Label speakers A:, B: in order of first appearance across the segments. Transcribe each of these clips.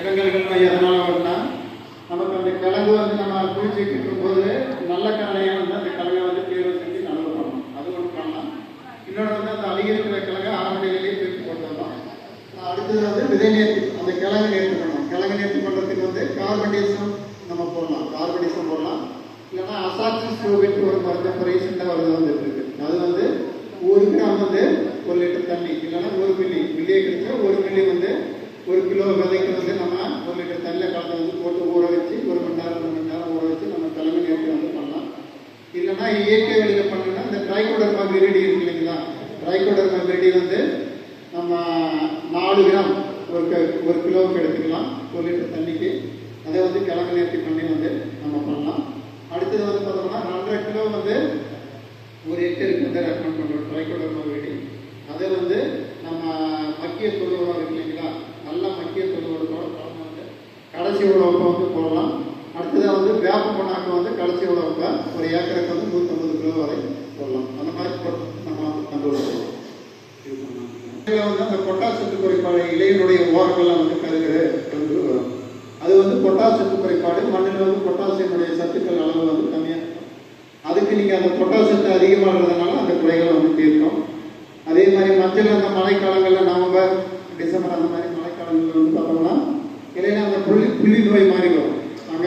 A: இடங்கள்கள் எதனால் எதனால வரும்னா நமக்கு அந்த கிழங்கு வந்து நம்ம குளிச்சுட்டு போது நல்ல கரணையை வந்து அந்த கிழங்கை வந்து தேர்வு செஞ்சு நடவு பண்ணணும். அது ஒன்று பண்ணலாம். இன்னொன்று வந்து அந்த அழுகிருக்கிற கிழங்கு ஆரம்ப நிலையிலேயே பிரித்து போட்டு வரலாம் அடுத்தது வந்து விதை நேர்த்தி அந்த கிழங்கு நேர்த்தி பண்ணணும். கிழங்கு நேர்த்தி பண்ணுறதுக்கு வந்து கார்பன்டேசம் நம்ம போடலாம். கார்பன்டேசம் போடலாம். இல்லைன்னா அசாக்சிஸ் கோவிட் ஒரு மருந்து இப்போ ரீசெண்டாக வருது வந்துட்டு இருக்கு. அது வந்து ஒரு கிராம் வந்து ஒரு லிட்டர் தண்ணி இல்லைன்னா ஒரு மில்லி மில்லியை கிடைச்சா ஒரு மில்லி வந்து ஒரு கிலோ விதைக்கு வந்து நம்ம ஒரு லிட்டர் தண்ணியில் கலந்து வந்து போட்டு ஊற வச்சு ஒரு மணி நேரம் ரெண்டு மணி நேரம் ஊற வச்சு நம்ம தலைமை நேரத்தில் வந்து பண்ணலாம். இல்லைன்னா இயற்கை வழியில் பண்ணணும்னா இந்த ட்ரைகோடர்மா விரிடி இருக்கு இல்லைங்களா? ட்ரைகோடர்மா விரிடி வந்து நம்ம நாலு கிராம் ஒரு க- ஒரு கிலோவுக்கு எடுத்துக்கலாம். ஒரு லிட்டர் தண்ணிக்கு. அதை வந்து கிழங்கு நேர்த்தி பண்ணி வந்து நம்ம பண்ணலாம். அடுத்தது வந்து பார்த்தோம்னா ரெண்டரை கிலோ வந்து ஒரு ஹெக்டருக்கு வந்து ரெக்கமெண்ட் பண்ணுறோம் ட்ரைகோடர்மா விரிடி அதை வந்து நம்ம மக்கிய தொழு இருக்கு இல்லைங்களா நல்ல மக்கிய தொழு உரத்தோட கலந்து வந்து கடைசி உழவுக்கு வந்து போடலாம் அடுத்ததாக வந்து வேப்ப பொண்ணாக்கு வந்து கடைசி உழவுக்கு ஒரு ஏக்கருக்கு வந்து நூற்றம்பது கிலோ வரை போடலாம் அந்த மாதிரி நம்ம கண்டுபிடிச்சோம் இதில் வந்து அந்த பொட்டாசத்து குறைபாடு இலையினுடைய ஓரங்கள்லாம் வந்து கருகிற கருது வரும். அது வந்து பொட்டாசத்து குறைபாடு மண்ணில் வந்து பொட்டாசியமுடைய சத்துக்கள் அளவு வந்து கம்மியாக இருக்கும். அதுக்கு நீங்கள் அந்த பொட்டாசத்து அதிகமாகிறதுனால அந்த குறைகளை வந்து தீர்க்கும். அதே மாதிரி மஞ்சள் அந்த மழைக்காலங்களில் நவம்பர் டிசம்பர் அந்த மாதிரி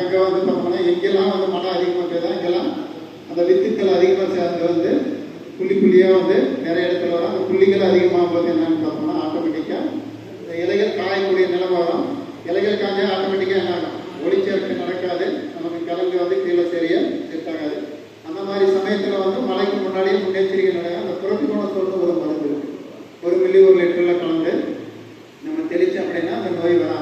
A: அங்கே வந்து பார்த்தோம்னா எங்கெல்லாம் வந்து மழை அதிகமாக பெய்யுதோ அங்கெல்லாம் அந்த வித்துக்கள் அதிகமாக சேர்ந்து வந்து புள்ளி புள்ளியாக வந்து நிறைய இடத்துல வரும். அந்த புள்ளிகள் அதிகமாக போது என்னன்னு பார்த்தோம்னா ஆட்டோமேட்டிக்காக இந்த இலைகள் காயக்கூடிய நிலை வரும். இலைகள் காய்ஞ்சா ஆட்டோமேட்டிக்காக என்ன ஆகும்? ஒளிச்சேர்க்கை நடக்காது. நமக்கு கிழங்கு வந்து கீழே சரிய செட்டாகாது அந்த மாதிரி சமயத்தில் வந்து மழைக்கு முன்னாடியே முன்னெச்சரிக்கை நடக்கும் அந்த புரட்டிக்கோணத்தோடு ஒரு மருந்து இருக்குது ஒரு மில்லி ஒரு லிட்டரில் கலந்து நம்ம தெளித்தோம் அப்படின்னா அந்த நோய் வராது.